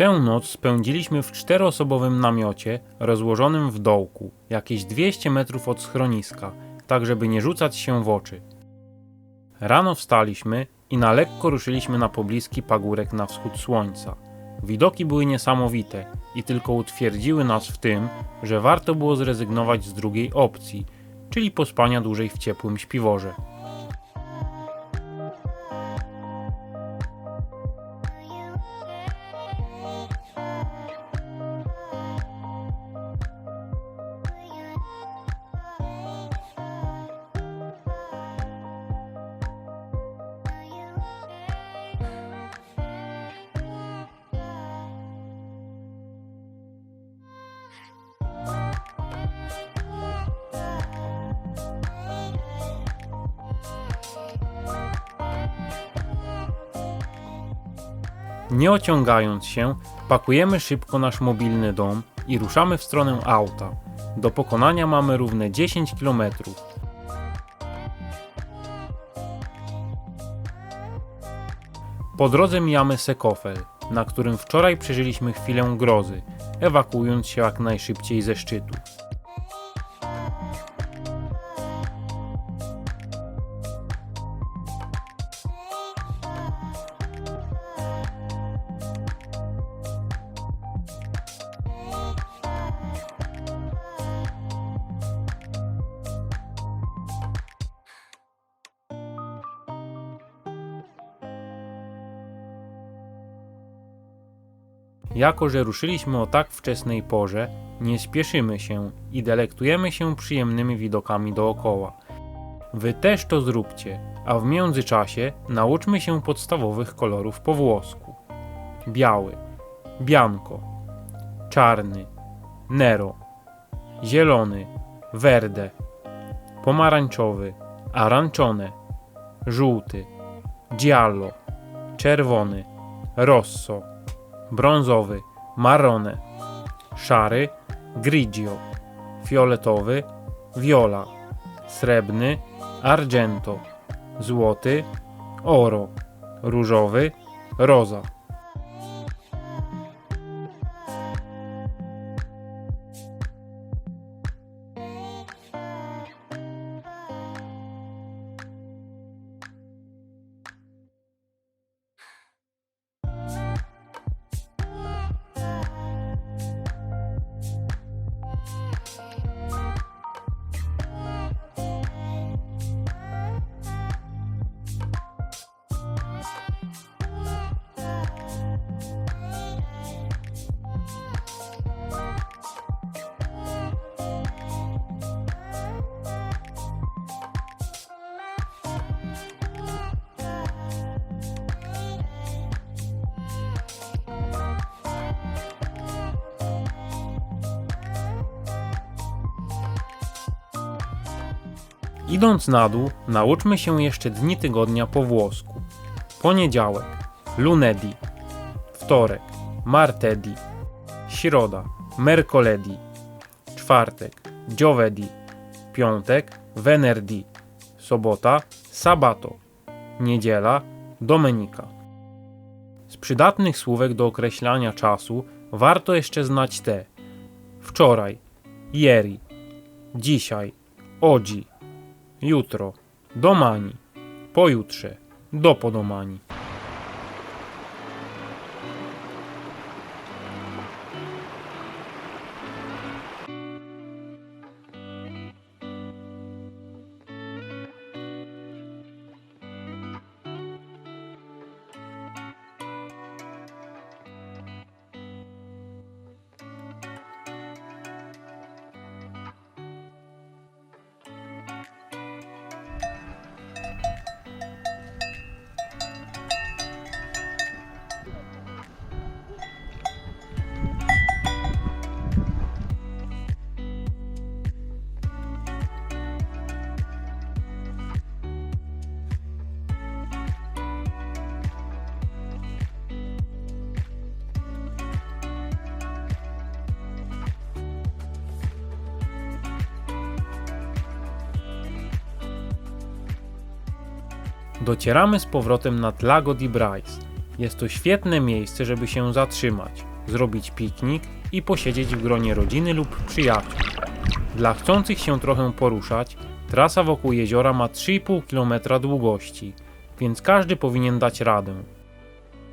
Tę noc spędziliśmy w czteroosobowym namiocie rozłożonym w dołku, jakieś 200 metrów od schroniska, tak żeby nie rzucać się w oczy. Rano wstaliśmy i na lekko ruszyliśmy na pobliski pagórek na wschód słońca. Widoki były niesamowite i tylko utwierdziły nas w tym, że warto było zrezygnować z drugiej opcji, czyli pospania dłużej w ciepłym śpiworze. Nie ociągając się, pakujemy szybko nasz mobilny dom i ruszamy w stronę auta. Do pokonania mamy równe 10 km. Po drodze mijamy Sekofel, na którym wczoraj przeżyliśmy chwilę grozy, ewakuując się jak najszybciej ze szczytu. Jako, że ruszyliśmy o tak wczesnej porze, nie spieszymy się i delektujemy się przyjemnymi widokami dookoła. Wy też to zróbcie, a w międzyczasie nauczmy się podstawowych kolorów po włosku. Biały, bianco, czarny, nero, zielony, verde, pomarańczowy, arancione, żółty, giallo, czerwony, rosso, brązowy, marrone, szary, grigio, fioletowy, viola, srebrny, argento, złoty, oro, różowy, roza. Idąc na dół, nauczmy się jeszcze dni tygodnia po włosku. Poniedziałek lunedì, wtorek martedì, środa mercoledì, czwartek giovedì, piątek venerdì, sobota sabato, niedziela domenica. Z przydatnych słówek do określania czasu warto jeszcze znać te: wczoraj, ieri, dzisiaj, oggi, jutro, domani, pojutrze, dopodomani. Docieramy z powrotem nad Lago di Brais. Jest to świetne miejsce, żeby się zatrzymać. zrobić piknik i posiedzieć w gronie rodziny lub przyjaciół. Dla chcących się trochę poruszać, trasa wokół jeziora ma 3,5 km długości, więc każdy powinien dać radę.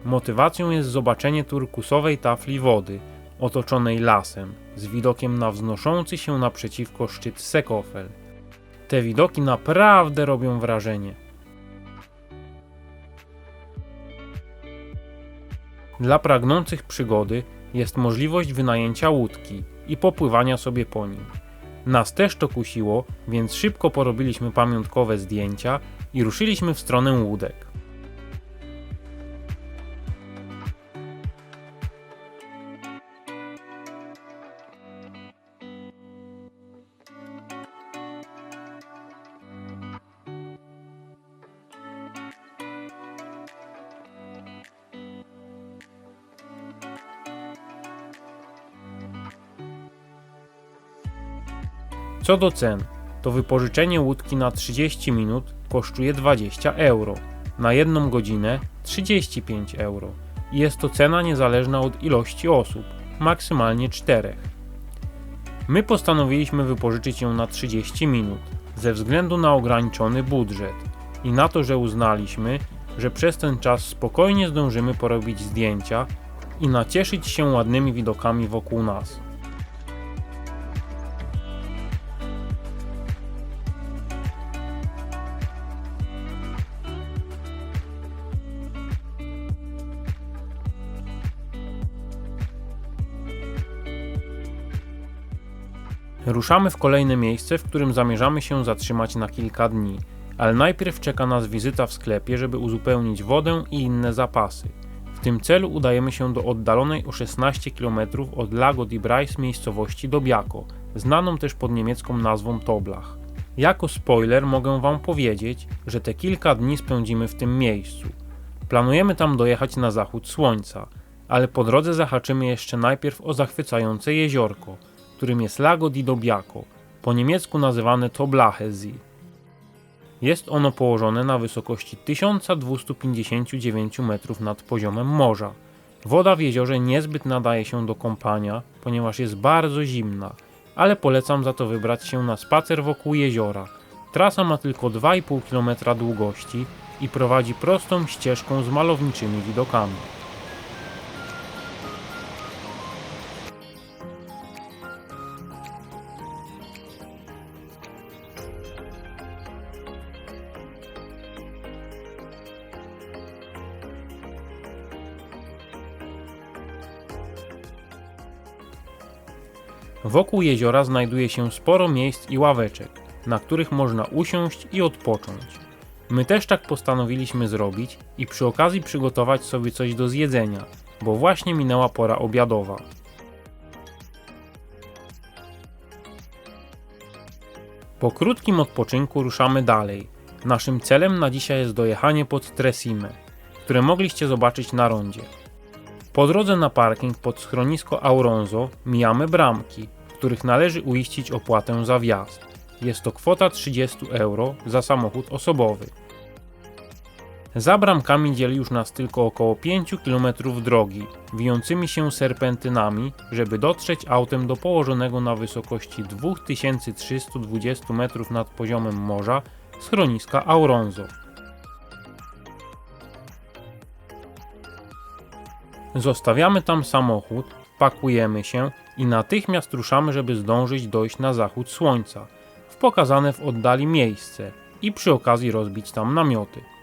Motywacją jest zobaczenie turkusowej tafli wody, otoczonej lasem, z widokiem na wznoszący się naprzeciwko szczyt Sekofel. Te widoki naprawdę robią wrażenie. Dla pragnących przygody jest możliwość wynajęcia łódki i popływania sobie po nim. Nas też to kusiło, więc szybko porobiliśmy pamiątkowe zdjęcia i ruszyliśmy w stronę łódek. Co do cen, to wypożyczenie łódki na 30 minut kosztuje 20 euro, na jedną godzinę 35 euro jest to cena niezależna od ilości osób, maksymalnie 4. My postanowiliśmy wypożyczyć ją na 30 minut, ze względu na ograniczony budżet i na to, że uznaliśmy, że przez ten czas spokojnie zdążymy porobić zdjęcia i nacieszyć się ładnymi widokami wokół nas. Ruszamy w kolejne miejsce, w którym zamierzamy się zatrzymać na kilka dni, ale najpierw czeka nas wizyta w sklepie, żeby uzupełnić wodę i inne zapasy. W tym celu udajemy się do oddalonej o 16 km od Lago di Brais miejscowości Dobiako, znaną też pod niemiecką nazwą Toblach. Jako spoiler mogę Wam powiedzieć, że te kilka dni spędzimy w tym miejscu. Planujemy tam dojechać na zachód słońca, ale po drodze zahaczymy jeszcze najpierw o zachwycające jeziorko, którym jest Lago di Dobiako, po niemiecku nazywane Toblachesee. Jest ono położone na wysokości 1259 metrów nad poziomem morza. Woda w jeziorze niezbyt nadaje się do kąpania, ponieważ jest bardzo zimna, ale polecam za to wybrać się na spacer wokół jeziora. Trasa ma tylko 2,5 km długości i prowadzi prostą ścieżką z malowniczymi widokami. Wokół jeziora znajduje się sporo miejsc i ławeczek, na których można usiąść i odpocząć. My też tak postanowiliśmy zrobić i przy okazji przygotować sobie coś do zjedzenia, bo właśnie minęła pora obiadowa. Po krótkim odpoczynku ruszamy dalej. Naszym celem na dzisiaj jest dojechanie pod Tresime, które mogliście zobaczyć na rondzie. Po drodze na parking pod schronisko Auronzo mijamy bramki, których należy uiścić opłatę za wjazd. Jest to kwota 30 euro za samochód osobowy. Za bramkami dzieli już nas tylko około 5 km drogi, wijącymi się serpentynami, żeby dotrzeć autem do położonego na wysokości 2320 metrów nad poziomem morza schroniska Auronzo. Zostawiamy tam samochód, pakujemy się i natychmiast ruszamy, żeby zdążyć dojść na zachód słońca, w pokazane w oddali miejsce i przy okazji rozbić tam namioty.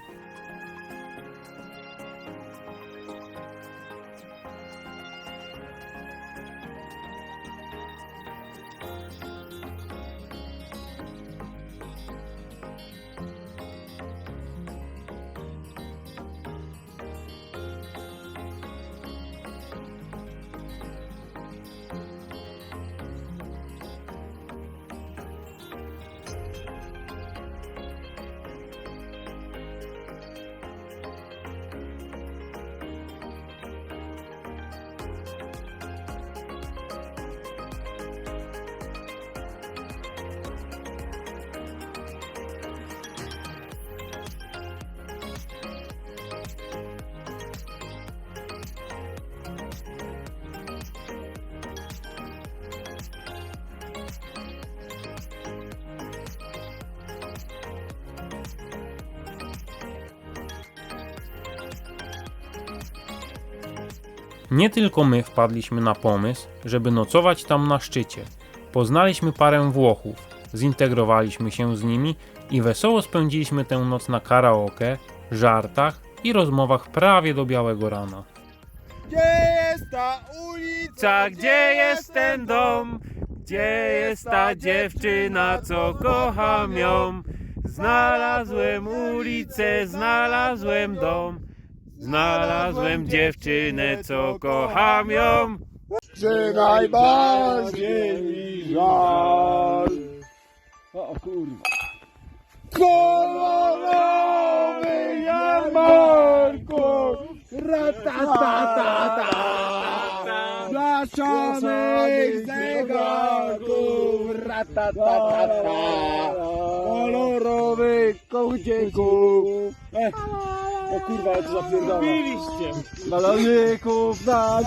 Nie tylko my wpadliśmy na pomysł, żeby nocować tam na szczycie. Poznaliśmy parę Włochów, zintegrowaliśmy się z nimi i wesoło spędziliśmy tę noc na karaoke, żartach i rozmowach prawie do białego rana. Gdzie jest ta ulica? Gdzie jest ten dom? Gdzie jest ta dziewczyna, co kocham ją? Znalazłem ulicę, znalazłem dom. Znalazłem dziewczynę, co kocham ją. Czy najbardziej mi żal? O kurwa. Kolorowy jarmarku! Ratatatata! Blaszanych zegarków! Ratatatata! Kolorowych kołdzieków! O kurwa, jak to zapierdala. Baloników na